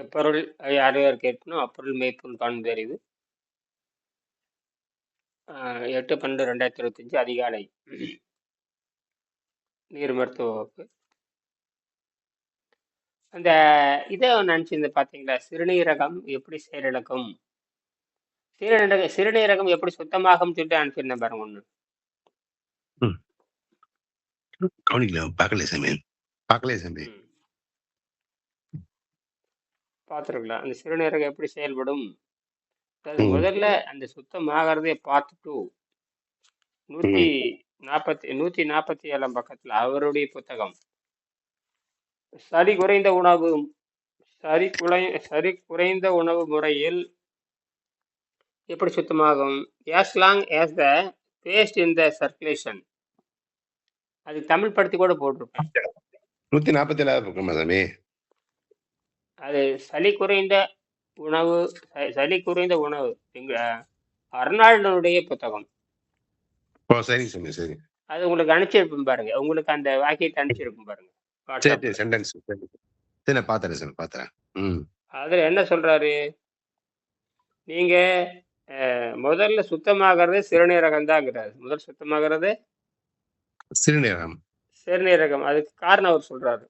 எப்பொருள் யார் கேட்கணும் அப்பொருள் மெய்ப்பொருள் தெரியுது எட்டு பன்னெண்டு ரெண்டாயிரத்தி இருபத்தஞ்சு அதிகாலை. நீர் மருத்துவ வகுப்பு. அந்த இதை நினச்சிருந்து பார்த்தீங்களா? சிறுநீரகம் எப்படி செயலிழக்கும்? சிறுநீரக சிறுநீரகம் எப்படி சுத்தமாகும் சொல்லிட்டு அனுப்பியிருந்தேன் பாருங்க ஒன்று ம். கவனிக்கல பார்க்கல சாமி. பார்க்கல சாமி. பார்த்துருக்கலாம் அந்த சிறுநீரகம் எப்படி செயல்படும்? அதாவது. முதல்ல அந்த சுத்தமாகறதே பார்த்துட்டு நூற்றி நாற்பத்தி நூற்றி நாற்பத்தி ஏழாம் பக்கத்தில் அவருடைய புத்தகம். சரி குறைந்த உணவு சரி குறை சரி குறைந்த உணவு முறையில் எப்படி சுத்தமாகும்? As long as the paste in the circulation அது தமிழ் படுத்தி கூட போட்டிருப்பேன் நூத்தி நாற்பத்தி ஏழாவது பக்கமா சாமி? அது சளி குறைந்த உணவு சளி குறைந்த உணவு. அர்னால்டனுடைய புத்தகம். ஓ சரிங்க சாமி சரி. அது உங்களுக்கு அனுப்பிச்சிருப்பேன் பாருங்க. உங்களுக்கு அந்த வாக்கியத்தை அனுப்பிச்சிருப்பேன் பாருங்க. சரி வாட்ஸ்அப்ல சரி சென்டென்ஸ் சரி சரி நான் பார்த்துறேன் சார் பார்த்துறேன் ம். அதுல என்ன சொல்றாரு? நீங்க அஹ், முதல்ல சுத்தமாகிறது சிறுநீரகம் தாங்கிறாரு முதல் சுத்தமாகிறது சிறுநீரகம். சிறுநீரகம். அதுக்கு காரணம் அவர் சொல்றாரு.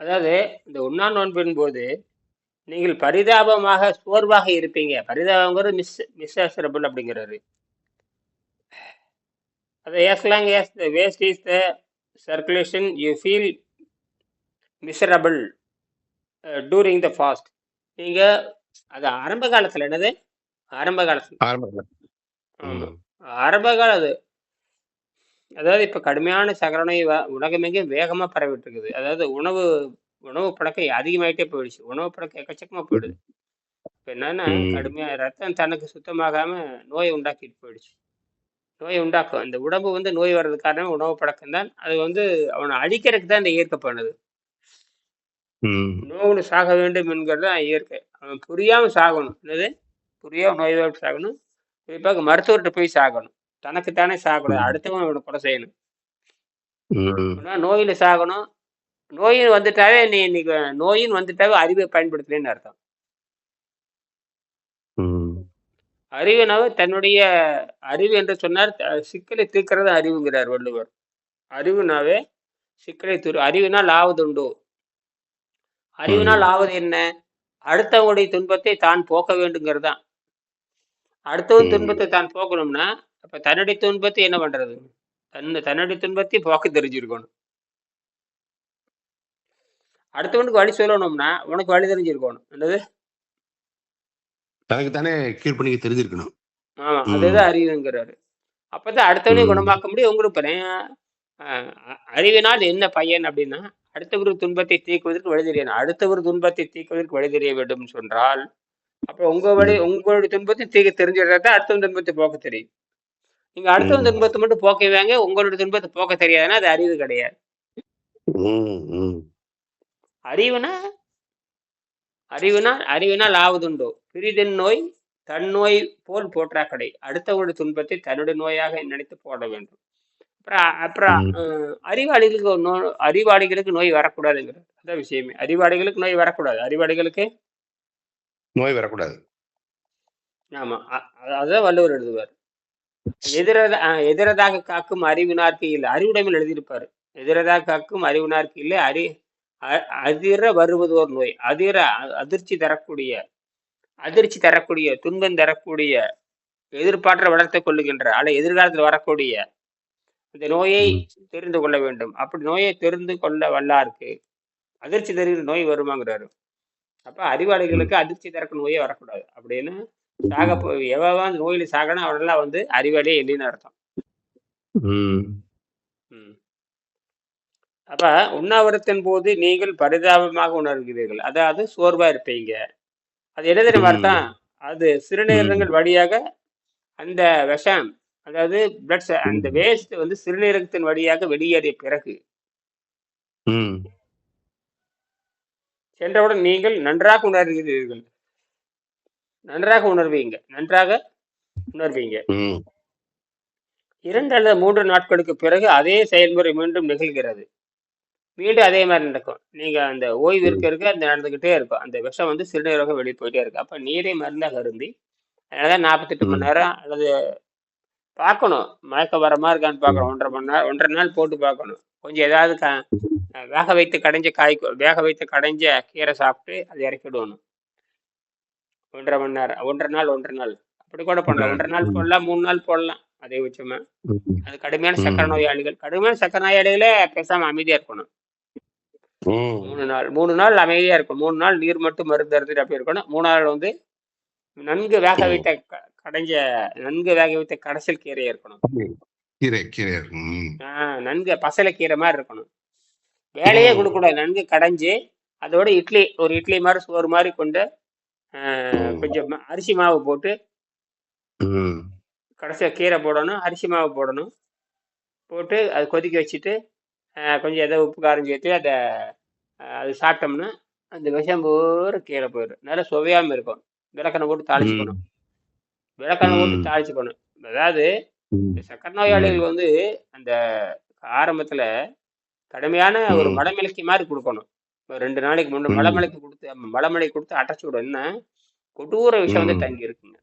அதாவது இந்த உண்ணா நோன்பின் போது நீங்கள் பரிதாபமாக சோர்வாக இருப்பீங்க. பரிதாபங்கிறது மிஸ் மிஸ்ஸரபிள் அப்படிங்கிறாரு. அது as the waste is the circulation you feel miserable uh, during the fast. நீங்க அது ஆரம்ப காலத்துல என்னது? ஆரம்ப காலத்துல. ஆரம்பம் ஆமா. ம். ஆரம்ப கால அது அதாவது இப்ப கடுமையான சகரணை உலகமெங்கும் வேகமா பரவிட்டு இருக்குது அதாவது உணவு உணவு பழக்கம் அதிகமாயிட்டே போயிடுச்சு. உணவு பழக்கம் எக்கச்சக்கமா போயிடுது. இப்ப என்னன்னா ம். கடுமையா ரத்தம் தனக்கு சுத்தமாகாம நோயை உண்டாக்கிட்டு போயிடுச்சு. நோயை உண்டாக்கும் இந்த உடம்பு வந்து நோய் வர்றதுக்கு காரணம் உணவு பழக்கம் தான். அது வந்து அவனை அழிக்கிறதுக்கு தான் இந்த இயற்கை பண்ணுது. நோவுல சாக வேண்டும் என்கிறது தான் இயற்கை. அவன் புரியாம சாகணும். என்னது? புரியாம நோய்வாய்ப்பு சாகணும். குறிப்பாக மருத்துவர்கிட்ட போய் சாகணும். தனக்குத்தானே சாகக்கூடாது ம். அடுத்தவன் கொலை செய்யணும். நோயில சாகணும். நோயின் வந்துட்டாவே நீ இன்னைக்கு நோயின் வந்துட்டாவே அறிவை பயன்படுத்தலன்னு அர்த்தம். அறிவுனாவே தன்னுடைய அறிவு என்று சொன்னார். சிக்கலை தீர்க்கிறது அறிவுங்கிறார் வள்ளுவர். அறிவுனாவே சிக்கலை தீர் அறிவினால் ஆவதுண்டு. அறிவினால். ஆவது என்ன? அடுத்தவங்களுடைய துன்பத்தை தான் போக்க வேண்டுங்கிறது தான் அடுத்தவன். துன்பத்தை தான் போக்கணும்னா அப்ப தன்னுடைய துன்பத்தை என்ன பண்றது? தன் தன்னுடைய துன்பத்தை போக்க தெரிஞ்சிருக்கணும். அடுத்தவனுக்கு வழி சொல்லணும்னா உனக்கு வழி தெரிஞ்சிருக்கணும். என்னது? தனக்கு தானே கீழ்ப்பணிக்க தெரிஞ்சிருக்கணும். ஆமா. அதுதான் அறிவுங்கிறாரு. அப்பதான் அடுத்தவனையும். குணமாக்க முடியும். உங்களுக்கு அறிவினால் என்ன பயன் அப்படின்னா அடுத்தவர் துன்பத்தை தீர்க்குவதற்கு வழி தெரியணும் அடுத்தவர் துன்பத்தை தீர்க்குவதற்கு வழி தெரிய வேண்டும் சொன்னால் அப்ப உங்க வழி. உங்களுடைய துன்பத்தை தீர்க்க தெரிஞ்சிருந்தா அடுத்தவன் துன்பத்தை போக்க தெரியும். நீங்க அடுத்தவன் ம். துன்பத்தை மட்டும் போக்கவாங்க உங்களுடைய துன்பத்தை போக்க தெரியாதுன்னா அது அறிவு கிடையாது. அறிவுனா அறிவுனா அறிவினால் ஆவதுண்டோ பிரிதன் நோய் தன் நோய் போல் போற்றா கடை அடுத்தவங்களுடைய துன்பத்தை தன்னுடைய நோயாக நினைத்து போட வேண்டும். அப்புறம் அப்புறம் அறிவாளிகளுக்கு நோ அறிவாளிகளுக்கு நோய் வரக்கூடாதுங்கிறது. அதான் விஷயமே. அறிவாளிகளுக்கு நோய் வரக்கூடாது. அறிவாளிகளுக்கு? நோய் வரக்கூடாது. ஆமா. அதான் வள்ளுவர் எழுதுவார். எதிரத எதிரதாக காக்கும் அறிவினார்க்கு இல்லை அறிவுடைமையில் எழுதியிருப்பாரு எதிரதாக காக்கும் அறிவினார்க்கு இல்லை அறி அ- அதிர வருவதோர் நோய் அதிர அ- அதிர்ச்சி தரக்கூடிய அதிர்ச்சி தரக்கூடிய துன்பம் தரக்கூடிய எதிர்பார்த்த வளர்த்துக் கொள்ளுகின்ற அல்ல எதிர்காலத்தில் வரக்கூடிய இந்த நோயை ம். தெரிந்து கொள்ள வேண்டும் அப்படி நோயை தெரிந்து கொள்ள வல்லாருக்கு அதிர்ச்சி தருகிற நோய் வருமாங்கிறாரு அப்ப ம். அறிவாளிகளுக்கு அதிர்ச்சி தரக்கு நோயே வரக்கூடாது அப்படின்னு சாக எவன் அந்த நோயில சாகணும் அவனெல்லாம் வந்து அறிவாளியே இல்லைன்னு அர்த்தம். அப்ப உண்ணாவிரத்தின் போது நீங்கள் பரிதாபமாக உணர்கிறீர்கள் அதாவது சோர்வா இருப்பீங்க அது என்ன தெரியுமா. அர்த்தம் அது. சிறுநீரகங்கள் வழியாக அந்த விஷம் அதாவது பிளட் அந்த. வேஸ்ட் வந்து சிறுநீரகத்தின் வழியாக வெளியேறிய பிறகு. சென்றவுடன் நீங்கள் நன்றாக உணர்கிறீர்கள் நன்றாக உணர்வீங்க. நன்றாக உணர்வீங்க. இரண்டு அல்லது மூன்று நாட்களுக்கு பிறகு அதே செயல்முறை மீண்டும் நிகழ்கிறது. மீண்டும் அதே மாதிரி நடக்கும். நீங்க அந்த ஓய்வு இருக்க இருக்க அந்த நடந்துகிட்டே இருக்கும். அந்த விஷம் வந்து சிறுநீரகம் வெளியே போயிட்டே இருக்கு அப்ப நீரே மருந்தாக அருந்தி அதனால நாற்பத்தெட்டு மணி. நேரம் அல்லது பார்க்கணும். மயக்கம் வர மாதிரி இருக்கான்னு பார்க்கணும். ஒன்றரை மணி நேரம் ஒன்றரை நாள் போட்டு பார்க்கணும். கொஞ்சம் ஏதாவது க வேக வைத்து கடைஞ்ச காய் வேக வைத்து கடைஞ்ச கீரை சாப்பிட்டு அதை இறக்கிடணும். ஒன்றரை மணி நேரம் ஒன்றரை நாள் ஒன்றரை நாள். அப்படி கூட பண்ணலாம். ஒன்றரை நாள் போடலாம் மூணு நாள் போடலாம். அதே வச்சோமா ம். அது கடுமையான. சக்கரை நோயாளிகள். கடுமையான சக்கரை நோயாளிகளே பேசாம அமைதியா இருக்கணும். மூணு நாள் மூணு நாள் அமைதியா இருக்கும் மூணு நாள் நீர் மட்டும் மருந்து அருந்துட்டு அப்படி இருக்கணும். மூணாவது நாள் வந்து நன்கு வேக வைத்த கடைஞ்ச நன்கு வேக வைத்த கடைசல் கீரை இருக்கணும். கீரை கீரை ம். ஆஹ் நன்கு பசலை கீரை மாதிரி இருக்கணும். வேலையே. கொடுக்கக்கூடாது. நன்கு கடைஞ்சு அதோட இட்லி ஒரு இட்லி மாதிரி சோறு மாதிரி கொண்டு. கொஞ்சம் அரிசி மாவு போட்டு. கடைசியாக கீரை போடணும் அரிசி மாவு போடணும் போட்டு அது கொதிக்க வச்சுட்டு கொஞ்சம் ஏதோ உப்பு காரம் சேர்த்து அதை அது சாப்பிட்டோம்னா அந்த விஷம் பூரா கீழே போயிடும் நல்லா சுவையாம இருக்கும் விளக்கெண்ணெய் போட்டு தாளிச்சுக்கணும் ம். விளக்கெண்ணெய் போட்டு. தாளிச்சுக்கணும் அதாவது சக்கரை நோயாளிகள் வந்து அந்த ஆரம்பத்துல கடுமையான ஒரு ம். மலமிளக்கி மாதிரி கொடுக்கணும் ரெண்டு நாளைக்கு முன்ன ம். மலமிளக்கி கொடுத்து மலமலை கொடுத்து அடைச்சி விடணும்னா கொடூர விஷம் வந்து. தங்கி இருக்குங்க.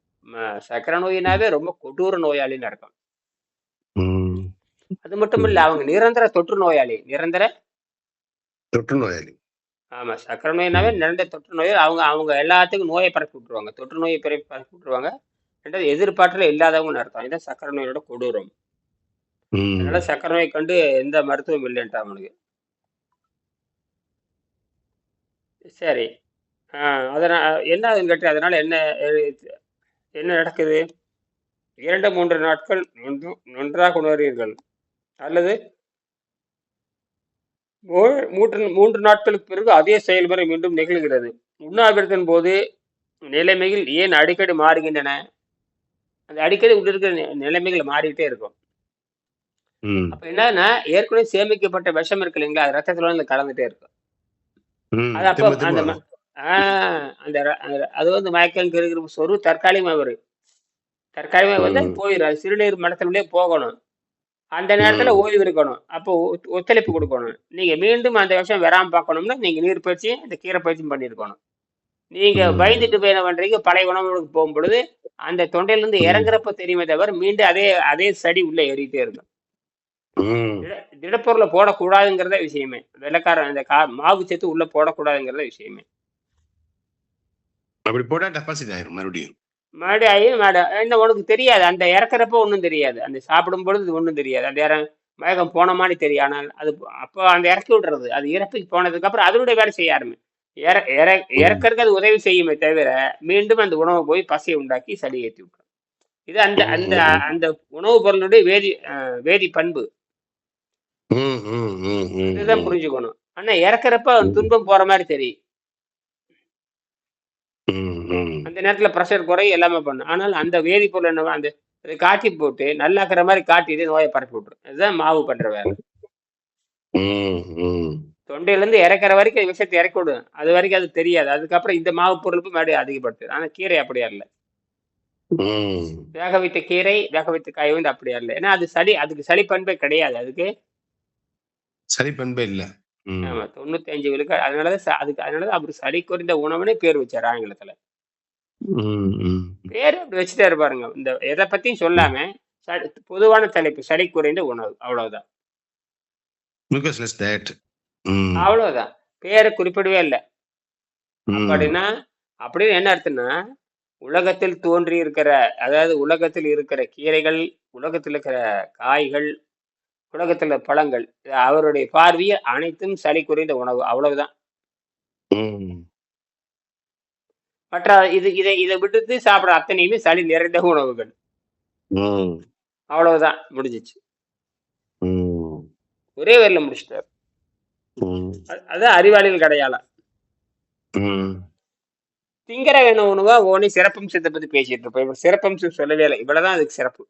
சக்கரை நோயினாவே ரொம்ப கொடூர நோயாளின்னு அர்த்தம். அது மட்டும் இல்ல அவங்க நிரந்தர தொற்று நோயாளி. நிரந்தர? தொற்று நோயாளி. ஆமா சக்கரை நோயினாவே நிரந்தர தொற்று நோய். அவங்க அவங்க எல்லாத்துக்கும் நோயை பரப்பி விட்டுருவாங்க. தொற்று நோயை பரப்பி பரப்பி விட்டுருவாங்க. ரெண்டாவது எதிர்பார்ப்புல இல்லாதவங்கன்னு அர்த்தம் இதான் சக்கரை நோயோட கொடூரம். அதனால சக்கரை நோய் கண்டு எந்த மருத்துவம் இல்லைன்ட்டு அவனுக்கு. சரி. ஆஹ் அதனால் என்ன கேட்டு அதனால என்ன என்ன நடக்குது? இரண்டு மூன்று நாட்கள் நன்று நன்றாக உணர்வீர்கள். அல்லது மூன்று மூன்று நாட்களுக்கு பிறகு அதே செயல்முறை மீண்டும் நிகழ்கிறது. உண்ணாவிரத்தின் போது நிலைமைகள் ஏன் அடிக்கடி மாறுகின்றன? அந்த அடிக்கடி நி- நிலைமைகள் மாறிக்கிட்டே இருக்கும். ம். அப்ப என்னன்னா ஏற்கனவே சேமிக்கப்பட்ட விஷம் இருக்கு இல்லைங்களா? அது ரத்தத்துல வந்து கலந்துட்டே இருக்கும். அது அப்போ அந்த. ம- ஆஹ் அந்த ர- அந்த- அது வந்து மயக்கம் கிருகிரு சொரு தற்காலிகமா வரும் தற்காலிகமா வந்து அது. போயிடும் அது சிறுநீர் மடத்திலே போகணும் அந்த நேரத்துல. ஓய்வு இருக்கணும் அப்போ ஒத்- ஒத்துழைப்பு கொடுக்கணும் நீங்க மீண்டும் அந்த விஷயம் வராம பார்க்கணும்னா நீங்க நீர் பயிற்சி இந்த கீரை பயிற்சியும் பண்ணியிருக்கணும் நீங்க. பயந்துட்டு போய் என்ன பண்றீங்க பழைய உணவுகளுக்கு போகும் பொழுது அந்த தொண்டையில இருந்து ம். இறங்குறப்ப தெரியுமே தவிர மீண்டும் அதே அதே சடி உள்ள ஏறிட்டே இருக்கும் திடப்பொருளை போடக்கூடாதுங்கிறத விஷயமே. வெள்ளக்காரன் அந்த கா மாவு சேர்த்து உள்ள போடக்கூடாதுங்கிறத விஷயமே. அப்படி போட்டா டெபாசிட் ஆயிரும் மறுபடியும். ஆகி மாடு என்ன உனக்கு தெரியாது. அந்த இறக்குறப்ப ஒன்றும் தெரியாது. அந்த சாப்பிடும் பொழுது ஒன்றும் தெரியாது. அந்த இற மயக்கம் போன மாதிரி தெரியும். ஆனால் அது அப்போ அந்த இறக்கி விடுறது. அது இறப்புக்கு போனதுக்கு அப்புறம் அதனுடைய வேலை செய்ய ஆரம்பி இற இற. இறக்கறதுக்கு அது உதவி செய்யுமே தவிர மீண்டும் அந்த உணவை போய் பசியை உண்டாக்கி சளி ஏற்றி விட்டுரும் இது அந்த. அந்த. அந்த உணவுப் பொருளுடைய வேதி வேதி பண்பு. இதுதான். புரிஞ்சுக்கணும். ஆனா இறக்குறப்ப. துன்பம் போற மாதிரி தெரியும். அந்த நேரத்துல ப்ரெஷர் குறையும் எல்லாமே பண்ணும் ஆனால் அந்த வேதிப்பொருள் என்னவோ அந்த காட்டி போட்டு நல்லாக்குற மாதிரி காட்டிட்டு நோயை பரப்பி விட்டுரும் அதுதான் மாவு பண்ற வேலை. தொண்டையில இருந்து இறக்குற வரைக்கும் விஷயத்தை இறக்கி விடும் அது வரைக்கும் அது தெரியாது. அதுக்கப்புறம் இந்த மாவு பொருள் போய் மறுபடியும் அதிகப்படுத்துது. ஆனா கீரை அப்படியா இல்லை. வேக வைத்த கீரை வேக வைத்த காய் வந்து அப்படியா இல்லை ஏன்னா அது சளி அதுக்கு சளி பண்பே கிடையாது. அதுக்கு சரி பண்பே இல்ல ம். ஆமா தொண்ணூத்தி அஞ்சு விழுக்க அதனாலதான் ச- அதுக்கு அதனாலதான் அவர் சளி குறைந்த உணவுனே பேர் வச்சார் ஆங்கிலத்துல ம். ம். பேர் அப்படி வச்சுட்டே இருப்பாருங்க இந்த எதை பத்தியும் சொல்லாம சளி- பொதுவான தலைப்பு சளி குறைந்த உணவு அவ்வளவுதான் ம். அவ்வளவுதான் பேரை குறிப்பிடவே இல்லை ம். அப்படின்னா அப்படின்னு என்ன அர்த்தம்னா உலகத்தில் தோன்றி இருக்கிற அதாவது உலகத்தில் இருக்கிற கீரைகள் உலகத்தில் இருக்கிற காய்கள் உலகத்தில் பழங்கள் அவருடைய பார்வையில் அனைத்தும் சளி குறைந்த உணவு அவ்வளவுதான். மற்ற இது இதை இதை விடுத்து சாப்பிட அத்தனையுமே சளி நிறைந்த உணவுகள். அவ்வளவுதான் முடிஞ்சிச்சு. ஒரே வேரில் முடிச்சிட்டார். அது- அறிவாளிகள் கிடையாளா ம். திங்கிற வேணும் உணவா ஓனி சிறப்பம்சத்தை பத்தி பேசிட்டு இருப்போம் இவர் சிறப்பம்சம் சொல்லவே இல்லை இவ்வளவுதான் அதுக்கு சிறப்பு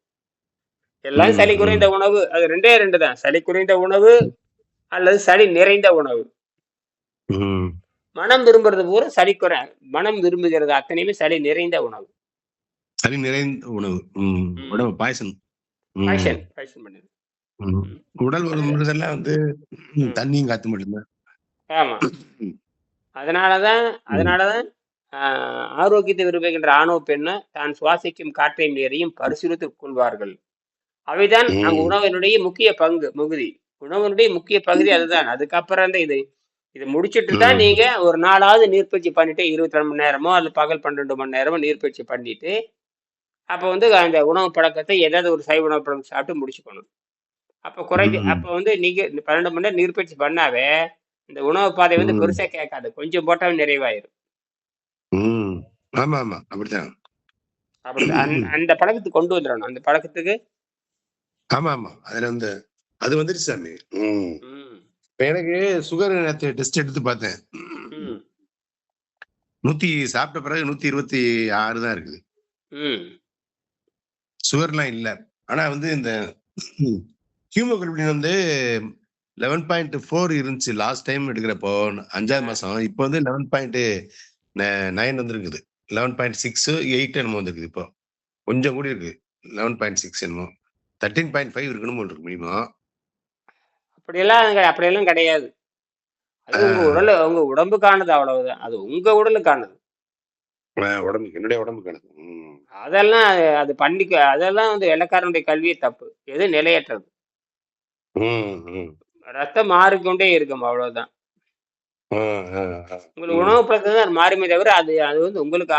எல்லாம். சளி. குறைந்த உணவு. அது ரெண்டே ரெண்டு தான் சளி குறைந்த உணவு அல்லது சளி நிறைந்த உணவு. மனம் விரும்புறது பூரா சளி குறை. மனம் விரும்புகிறது அத்தனையுமே சளி நிறைந்த உணவு. சரி நிறைந்த உணவு. உடம்பு பாய்சன். பாய்சன் பாய்சன் பண்ணுது. உடல் வந்து. தண்ணியும் காத்து மட்டும்தான். ஆமா. அதனாலதான் அதனாலதான் ஆரோக்கியத்தை விரும்புகின்ற ஆணோ பெண்ணோ தான் சுவாசிக்கும் காற்றையும் நீரையும் பரிசீலித்துக் கொள்வார்கள். அவைதான். அங்க உணவினுடைய முக்கிய பங்கு முகுதி உணவினுடைய முக்கிய பகுதி அதுதான் அதுக்கப்புறம் தான் இது இது முடிச்சிட்டு தான். நீங்க ஒரு நாளாவது நீர்ப்பயிற்சி பண்ணிட்டு இருபத்தி ரெண்டு மணி நேரமோ அல்லது பகல் பன்னெண்டு மணி நேரமோ நீர்ப்பயிற்சி பண்ணிட்டு அப்ப வந்து அந்த உணவு பழக்கத்தை ஏதாவது ஒரு சைவ உணவு பழக்கம் சாப்பிட்டு முடிச்சுக்கணும் அப்ப குறைஞ்சு. அப்ப வந்து நீங்க பன்னெண்டு மணி நேரம் நீர்ப்பயிற்சி பண்ணாவே இந்த உணவு பாதை வந்து. பெருசா கேட்காது கொஞ்சம் போட்டாவே நிறைவாயிரும். ஆமா ஆமா அப்படித்தான் அப்படி அந்த பழக்கத்துக்கு கொண்டு வந்துடணும் அந்த பழக்கத்துக்கு ஆமா ஆமா அதுல வந்து அது வந்துருச்சு சாமி. எனக்கு சுகர் நேற்று டெஸ்ட் எடுத்து பார்த்தேன். நூத்தி சாப்பிட்ட பிறகு நூத்தி இருபத்தி ஆறு தான் இருக்குது. சுகர்லாம் இல்ல. ஆனா வந்து இந்த ஹியூமோகுளோபின் வந்து லெவன் பாயிண்ட் ஃபோர் இருந்துச்சு லாஸ்ட் டைம் எடுக்கிறப்போ அஞ்சாவது மாசம். இப்போ வந்து லெவன் பாயிண்ட் நைன் வந்துருக்குது. லெவன் பாயிண்ட் சிக்ஸ் எயிட் என்னமோ வந்துருக்குது இப்போ. கொஞ்சம் கூடி இருக்கு. லெவன் பாயிண்ட் சிக்ஸ் என்னமோ. தேர்ட்டீன் பாயிண்ட் ஃபைவ் இருக்கணும் இருக்கு மினிமம் அப்படியெல்லாம் அப்படியெல்லாம் கிடையாது அது உங்க உடல் உங்க உடம்புக்கானது அவ்வளவுதான் அது உங்க உடலுக்கானது உடம்புக்கு என்னுடைய உடம்புக்கு எனக்கு ம். அதெல்லாம் அது- பண்ணிக்க அதெல்லாம் வந்து வெள்ளக்காரனுடைய கல்வியே தப்பு எது நிலையற்றது. ரத்தம் மாறிக்கொண்டே இருக்கும் அவ்வளவுதான். உங்களுக்கு. உணவு பழக்கம் தான் மாறுமே தவிர அது அது வந்து உங்களுக்கு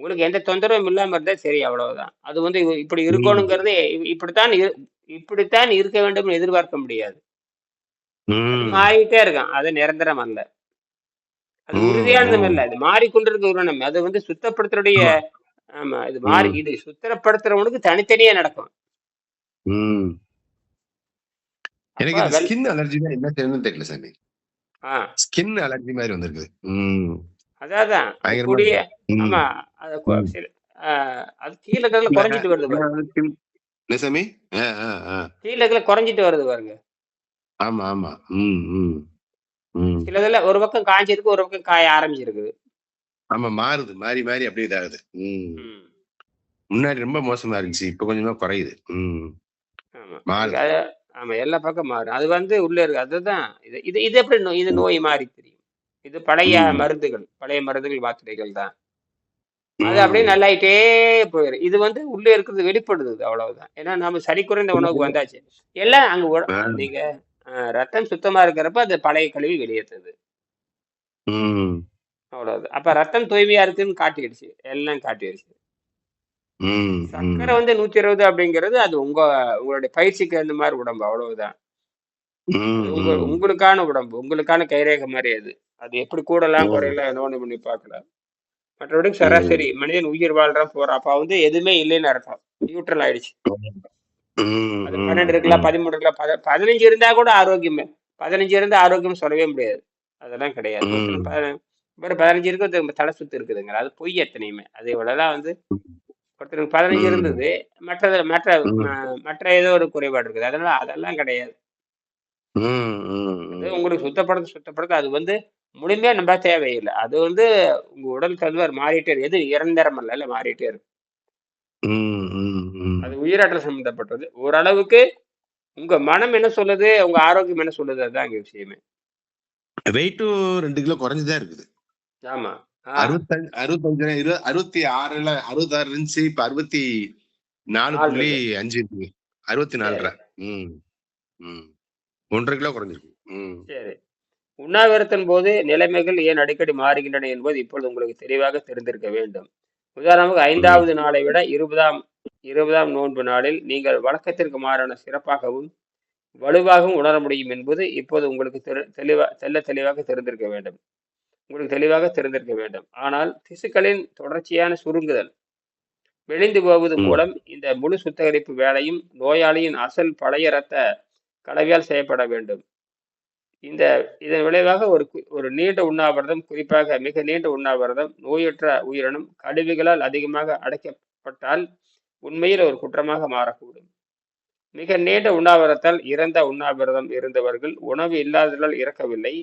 உங்களுக்கு எந்த தொந்தரவும் இல்லாம இருந்தா சரி அவ்வளவுதான். அது வந்து இப்படி இருக்கணுங்கிறது இப்படித்தான் இப்படித்தான் இருக்க வேண்டும் எதிர்பார்க்க முடியாது. மாறிட்டே இருக்கும் அது நிரந்தரம் அல்ல. அது உறுதியானதும். இல்ல. அது மாறிக்கொண்டிருக்க நம்ம அது வந்து சுத்தப்படுத்துறடைய ஆமா. இது மாறி. இது சுத்தப்படுத்துறவனுக்கு தனித்தனியா நடக்கும். எனக்கு ஸ்கின் அலர்ஜி தான் என்ன தெரியுதுன்னு தெரியல சாமி. ஸ்கின் அலர்ஜி மாதிரி வந்திருக்குது. அதான் கூடிய. ஆமா அது அது குறைஞ்சிட்டு வருது பாருங்க. என்ன சாமி? ஆ, ஆ, ஆ. கீழே குறைஞ்சிட்டு வருது பாருங்க. ஆமா ஆமா. ம் சிலதுல ஒரு பக்கம் காய்ஞ்சிருக்கு ஒரு பக்கம் காய ஆரம்பிச்சிருக்குது. ஆமா மாறுது. மாறி மாறி அப்படியே இதாகுது. முன்னாடி ரொம்ப மோசமா இருந்துச்சு. இப்ப கொஞ்சமா குறையுது. மாறுது. ஆமா எல்லா பக்கம் மாறும் அது வந்து உள்ள இருக்கு. அதுதான் இது இது இது எப்படி நோய் இது நோய் மாறி தெரியும். இது பழைய. மருந்துகள் பழைய மருந்துகள் மாத்திரைகள் தான். அது. அப்படியே நல்லாயிட்டே போயிடும் இது வந்து உள்ளே இருக்கிறது வெளிப்படுது அவ்வளவுதான். ஏன்னா நம்ம சரி குறைந்த உணவுக்கு வந்தாச்சு. எல்லாம் அங்க. நீங்க ரத்தம் சுத்தமா இருக்கிறப்ப அது பழைய கழிவு வெளியேற்றுது ம். அவ்வளவுதான். அப்ப ரத்தம் தூய்மையா இருக்குன்னு காட்டிடுச்சு. எல்லாம் காட்டிடுச்சு. சக்கரை வந்து நூத்தி இருபது அப்படிங்கிறது அது உங்க உங்களுடைய பயிற்சிக்கு அந்த மாதிரி உடம்பு அவ்வளவுதான். உங்களுக்கான உடம்பு உங்களுக்கான கைரேகை மாதிரி அது. அது எப்படி கூடலாம். குறையலாம் என்ன ஒண்ணு பண்ணி பார்க்கலாம். மற்றபடி சராசரி மனிதன் உயிர் வாழ்றான் போறான். அப்ப வந்து எதுவுமே இல்லைன்னு அர்த்தம். நியூட்ரல் ஆயிடுச்சு. பன்னெண்டு இருக்கலாம் பதிமூணு இருக்கலாம் பத பதினஞ்சு இருந்தா கூட ஆரோக்கியம். பதினஞ்சு இருந்தா ஆரோக்கியம் சொல்லவே முடியாது. அதெல்லாம் கிடையாது. வெறும் பதினஞ்சு இருக்கு தலை சுத்து இருக்குதுங்க. அது பொய் எத்தனையுமே. அது இவ்வளவுதான் வந்து ஒருத்தருக்கு பதினஞ்சு. இருந்தது மற்றது மற்ற மற்ற ஏதோ ஒரு குறைபாடு இருக்குது. அதனால அதெல்லாம் கிடையாது. உங்களுக்கு சுத்தப்படுத்த சுத்தப்படுத்த அது வந்து முழுமையா நம்ப தேவையில்லை. அது வந்து உங்க உடல் தகுந்த மாறிட்டே எது நிரந்தரம் அல்ல இல்ல மாறிட்டே இருக்கு. ம் ம் ம். அது உயிராற்றல் சம்பந்தப்பட்டது. ஓரளவுக்கு உங்க மனம் என்ன சொல்லுது உங்க ஆரோக்கியம் என்ன சொல்லுது அதுதான் இங்க விஷயமே. வெயிட்டும் ரெண்டு கிலோ குறைஞ்சுதான் இருக்குது. ஆமா. அறுபத்தஞ்சு அறுபத்தஞ்சு இரு அறுபத்தி ஆறுல அறுபத்தாறு இருந்துச்சு இப்ப அறுபத்தி நாலு நாலு. புள்ளி அஞ்சு இருக்கு அறுபத்தி நாலரை. ம் ம். ஒன்றரை கிலோ குறைஞ்சிருக்கு. ம். சரி. உண்ணாவிரத்தின் போது நிலைமைகள் ஏன் அடிக்கடி மாறுகின்றன என்பது இப்பொழுது உங்களுக்கு தெளிவாக தெரிந்திருக்க வேண்டும். உதாரணமாக ஐந்தாவது நாளை விட இருபதாம் இருபதாம் நோன்பு நாளில் நீங்கள் வழக்கத்திற்கு மாறான சிறப்பாகவும் வலுவாகவும் உணர முடியும் என்பது இப்போது உங்களுக்கு தெரி- தெளிவா தெல்ல தெளிவாக தெரிந்திருக்க வேண்டும். உங்களுக்கு தெளிவாக தெரிந்திருக்க வேண்டும். ஆனால் திசுக்களின் தொடர்ச்சியான சுருங்குதல் மெலிந்து போவது. மூலம் இந்த முழு சுத்திகரிப்பு வேலையும் நோயாளியின் அசல் பழைய இரத்த கலவையால் செய்யப்பட வேண்டும். இந்த இதன் விளைவாக ஒரு ஒரு நீண்ட உண்ணாவிரதம் குறிப்பாக மிக நீண்ட உண்ணாவிரதம் நோயற்ற உயிரினம் கழிவுகளால் அதிகமாக அடைக்கப்பட்டால் உண்மையில் ஒரு குற்றமாக மாறக்கூடும். மிக நீண்ட உண்ணாவிரத்தால் இறந்த உண்ணாவிரதம் இருந்தவர்கள் உணவு இல்லாததால் இறக்கவில்லை.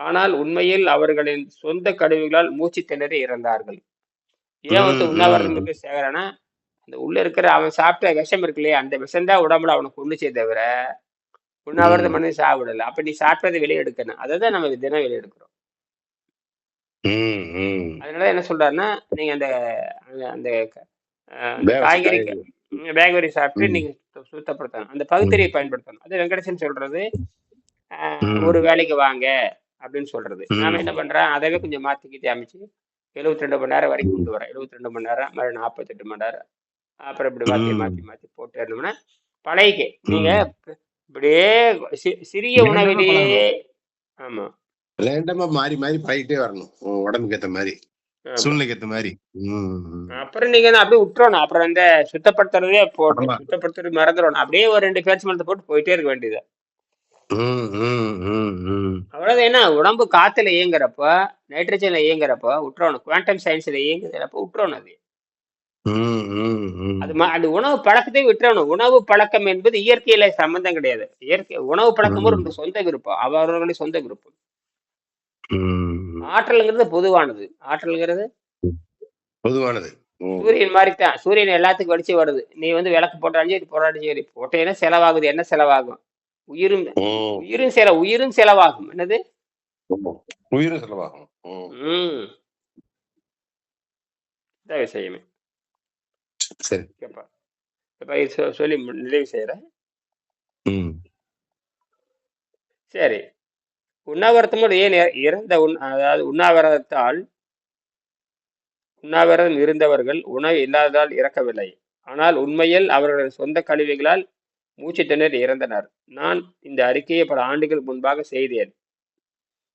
ஆனால் உண்மையில் அவர்களின் சொந்த கழிவுகளால் மூச்சு திணறி இறந்தார்கள். ஏன் வந்து உண்ணாவிரதம் சேகரனா அந்த உள்ள இருக்கிற அவன் சாப்பிட்ட விஷம் இருக்கு இல்லையா அந்த விஷம் தான் உடம்புல அவனை கொண்டுச்சே தவிர உண்ணாவிரதம். பண்ணி சாப்பிடல அப்ப நீ சாப்பிட்டதை வெளியே எடுக்கணும் அதை தான் நம்ம தினம் வெளியே எடுக்கிறோம் ம், ம். அதனால என்ன சொல்றாருன்னா நீங்க அந்த அந்த- காய்கறி. பேக்கரி சாப்பிட்டு. நீங்க சுத்தப்படுத்தணும் அந்த பகுத்தறிவை பயன்படுத்தணும் அது வெங்கடேசன் சொல்றது. ஒரு வேலைக்கு வாங்க அப்படின்னு சொல்றது நாம. என்ன பண்றோம் அதவே கொஞ்சம் மாத்தி கீத்தி அமைச்சு எழுபத்தி ரெண்டு மணி நேரம் வரைக்கும் கொண்டு வரோம் எழுபத்தி ரெண்டு மணி நேரம் மறு நாற்பத்தெட்டு மணி நேரம் அப்புறம் இப்படி மாத்தி. மாத்தி மாத்தி போட்டு இருந்தோம்னா பழகிக்க நீங்க. இப்படியே சிறிய உணவிலேயே ஆமா. ரேண்டமா மாறி மாறி பழகிட்டே வரணும். உடம்புக்கு ஏத்த மாதிரி சூழ்நிலைக்கு ஏத்த மாதிரி. அப்புறம் நீங்க அப்படியே விட்டுறணும் அப்புறம் இந்த சுத்தப்படுத்துறதே போட்டோம். சுத்தப்படுத்துறது மறந்துடணும் அப்படியே ஒரு ரெண்டு பேச்சு மலத்தை போட்டு போயிட்டே இருக்க வேண்டியது ம், ம், ம், ம். அவ்வளவு என்ன உடம்பு காத்துல இயங்குறப்ப நைட்ரஜன்ல இயங்குறப்ப விட்டுறணும் குவாண்டம் சயின்ஸ்ல இயங்குறப்ப விட்டுறணும் அது. அது அது உணவு பழக்கத்தை விட்டுறணும். உணவு பழக்கம் என்பது இயற்கையில சம்பந்தம் கிடையாது. இயற்கை உணவு பழக்கமும். ரொம்ப சொந்த விருப்பம். அவர்களுடைய சொந்த விருப்பம். ஆற்றல்ங்கிறது பொதுவானது. ஆற்றல்ங்கிறது பொதுவானது. சூரியன் மாதிரி தான் சூரியன் எல்லாத்துக்கும் வெளிச்சம் வருது. நீ வந்து விளக்கு போட்டாலும் சரி போட்டாலும் சரி. போட்டேன்னா செலவாகுது. என்ன செலவாகும்? உயிரும். உயிரும் செல உயிரும் செலவாகும். என்னது. உயிரும் செலவாகும். ம். ம். இதான் விஷயமே. சரி. சொ- சொல்லி நிறைவு செய்யறேன் ம். சரி. உண்ணாவிரதமோடு ஏன் இற- இறந்த உண் அதாவது உண்ணாவிரதத்தால் உண்ணாவிரதம் இருந்தவர்கள் உணவு இல்லாததால் இறக்கவில்லை. ஆனால் உண்மையில் அவர்களது சொந்த கழிவுகளால் மூச்சு திணறி இறந்தனர். நான் இந்த அறிக்கையை பல ஆண்டுகள் முன்பாக செய்தேன்.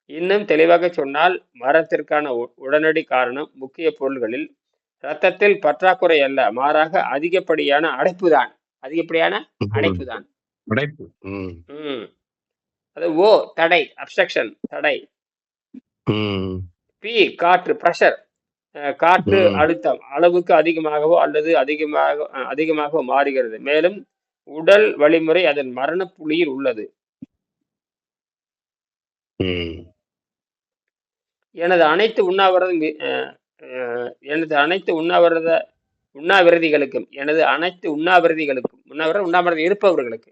இன்னும் தெளிவாக சொன்னால் மரணத்திற்கான உடனடி காரணம் முக்கிய பொருள்களில் இரத்தத்தில் பற்றாக்குறை அல்ல மாறாக அதிகப்படியான அடைப்புதான். அதிகப்படியான அடைப்புதான். படைப்பு ம். ம். அது ஓ தடை அப்ஸ்ட்ரக்ஷன் தடை. பி காற்று ப்ரெஷர் காற்று. அழுத்தம் அளவுக்கு அதிகமாகவோ அல்லது அதிகமாக அதிகமாகவோ மாறுகிறது. மேலும் உடல் வழிமுறை அதன் மரண புள்ளியில் உள்ளது. எனது அனைத்து உண்ணாவிரதம் எனது அனைத்து உண்ணாவிரத உண்ணாவிரதிகளுக்கும் எனது அனைத்து உண்ணாவிரதிகளுக்கும் உண்ணாவிரதம் உண்ணாவிரதம் இருப்பவர்களுக்கு.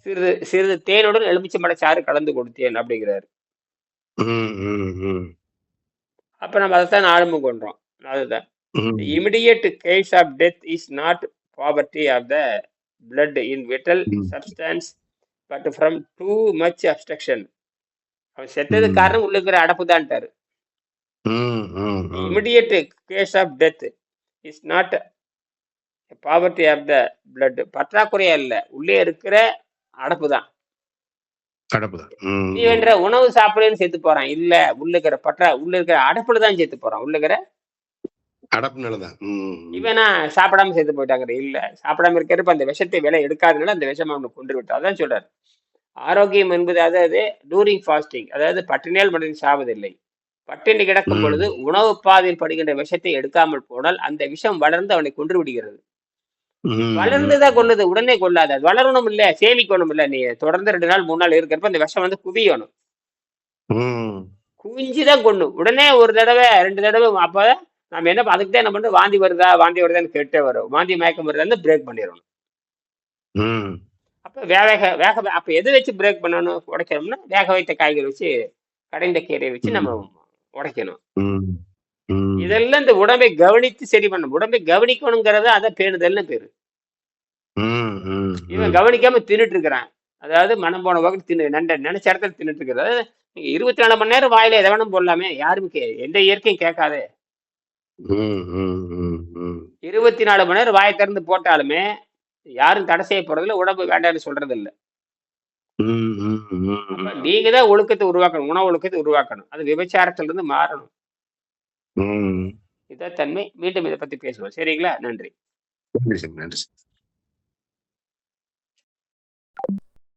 சிறிது சிறிது தேனுடன் எலுமிச்சம்பழ சாறு கலந்து கொடுத்தேன் அப்படிங்கிறாரு. அப்ப நம்ம அதைத்தான் ஆரம்பம் கொண்டோம் அதுதான் ம். The immediate case of death is not poverty of the blood in vital ம். substance, but from too much obstruction. அவன் செத்தது ம். காரணம் உள்ள இருக்கிற அடப்பு தான்ட்டாரு ம். ம். ம். Immediate cause of death is not poverty of the blood பற்றாக்குறையா இல்ல உள்ளே இருக்கிற அடப்பு தான் கடப்புதான் ம். நீ வேண்ட உணவு சாப்பிடுன்னு செத்து போறான் இல்ல உள்ள இருக்கிற பற்றா உள்ள இருக்கிற அடப்புல தான் செத்து போறான் உள்ள இருக்கிற அடப்புனாலதான் ம். இவனா சாப்பிடாம செத்து போயிட்டாங்க இல்ல சாப்பிடாம இருக்கிறப்ப அந்த விஷத்தை விலை எடுக்காதனால அந்த விஷம் அவனை கொண்டு விட்டு அதான் சொல்றாரு ஆரோக்கியம் என்பது அதாவது டூரிங் ஃபாஸ்டிங் அதாவது பட்டினியால் மனிதன் சாவதில்லை பட்டினி கிடக்கும். பொழுது உணவு பாதையில் படுகின்ற விஷத்தை எடுக்காமல் போனால் அந்த விஷம் வளர்ந்து அவனை கொன்று விடுகிறது. வளர்ந்துதான் கொள்ளுது உடனே கொள்ளாது. அது வளரணும் இல்ல சேமிக்கணும் இல்ல. நீ தொடர்ந்து ரெண்டு நாள் மூணு நாள் இருக்கிறப்ப அந்த விஷம் வந்து குவியணும். குவிஞ்சுதான் கொள்ளும் உடனே ஒரு தடவை ரெண்டு தடவை அப்ப நம்ம என்ன அதுக்கு தான் என்ன பண்றோம் வாந்தி வருதா? வாந்தி வருதான்னு கேட்டே வரும். வாந்தி மயக்கம் வருதான்னு பிரேக் பண்ணிடணும். அப்ப வேக வேக அப்ப எதை வச்சு பிரேக் பண்ணணும்? உடைக்கணும்னா வேக வைத்த காய்கறி வச்சு கடைந்த கீரையை வச்சு நம்ம உடைக்கணும். இதெல்லாம் இந்த உடம்பை கவனித்து சரி பண்ணணும். உடம்பை கவனிக்கணுங்கிறத அதை பேணுதல்னு பேரு. இவன் கவனிக்காம தின்னுட்டு இருக்கிறான் அதாவது மனம் போன வகை தின்னு நண்ட நினைச்ச இடத்துல தின்னுட்டு இருக்கிறது நீங்க இருபத்தி நாலு மணி நேரம் வாயில எதை வேணும் போடலாமே. யாரும் எந்த இயற்கையும் கேட்காதே. இருபத்தி நாலு மணி நேரம் வாயை திறந்து போட்டாலுமே யாரும் தடை செய்ய போறதில்ல உடம்பு வேண்டாம்னு சொல்றது இல்ல நீங்க தான் ஒழுக்கத்தை உருவாக்கணும் உணவு ஒழுக்கத்தை உருவாக்கணும். அது விபச்சாரத்துல இருந்து மாறணும். இதான் தன்மை. மீண்டும் இதை பத்தி பேசுவோம். சரிங்களா? நன்றி. நன்றி சார் நன்றி சார்.